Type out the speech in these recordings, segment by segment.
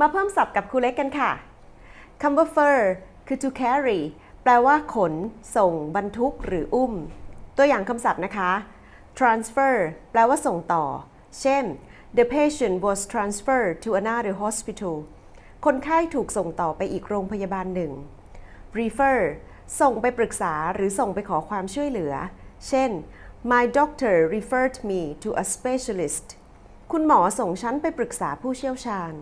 มาเพิ่มศัพท์กับครูเล็กกันค่ะคำว่า fur คือ to carry แปลว่าขน ส่ง บรรทุก หรืออุ้ม ตัวอย่างคำศัพท์นะคะ transfer แปลว่าส่งต่อ เช่น the patient was transferred to another hospital คนไข้ถูกส่งต่อไปอีกโรงพยาบาลหนึ่ง refer ส่งไปปรึกษาหรือส่งไปขอความช่วยเหลือ เช่น my doctor referred me to a specialist คุณหมอส่งฉันไปปรึกษาผู้เชี่ยวชาญ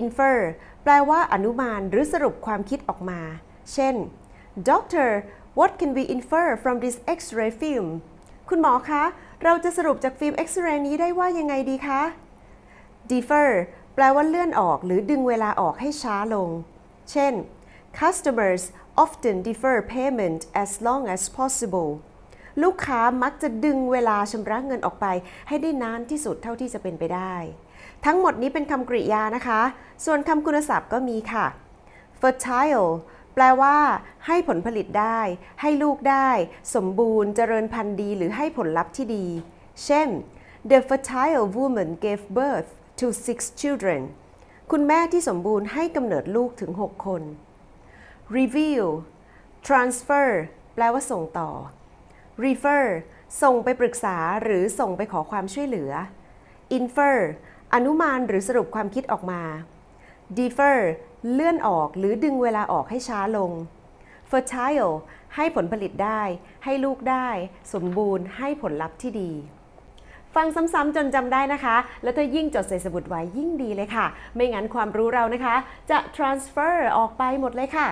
infer แปลว่าอนุมานหรือสรุปความคิดออกมา เช่น doctor what can we infer from this x-ray film คุณหมอคะ เราจะสรุปจากฟิล์มเอ็กซเรย์นี้ได้ว่ายังไงดีคะ defer แปลว่าเลื่อนออกหรือดึงเวลาออกให้ช้าลง เช่น customers often defer payment as long as possible ลูกค้ามักจะดึงเวลาชำระเงินออกไป ให้ได้นานที่สุดเท่าที่จะเป็นไปได้ ทั้งหมดนี้เป็นคำกริยานะคะ ส่วนคำคุณศัพท์ก็มีค่ะ fertile แปลว่า ให้ผลผลิตได้ ให้ลูกได้ สมบูรณ์ เจริญพันธุ์ดี หรือให้ผลลัพธ์ที่ดี เช่น the fertile woman gave birth to six children คุณแม่ที่สมบูรณ์ให้กำเนิดลูกถึง 6 คน reveal transfer แปลว่าส่งต่อ refer ส่งไปปรึกษาหรือส่งไปขอความช่วยเหลือ infer อนุมานหรือสรุปความคิดออกมา defer เลื่อนออกหรือดึงเวลาออกให้ช้าลง fertile ให้ผลผลิตได้ ให้ลูกได้ สมบูรณ์ ให้ผลลัพธ์ที่ดี ฟังซ้ำๆจนจำได้นะคะ แล้วถ้ายิ่งจดใส่สมุดไว้ยิ่งดีเลยค่ะ ไม่งั้นความรู้เรานะคะ จะ transfer ออกไปหมดเลยค่ะ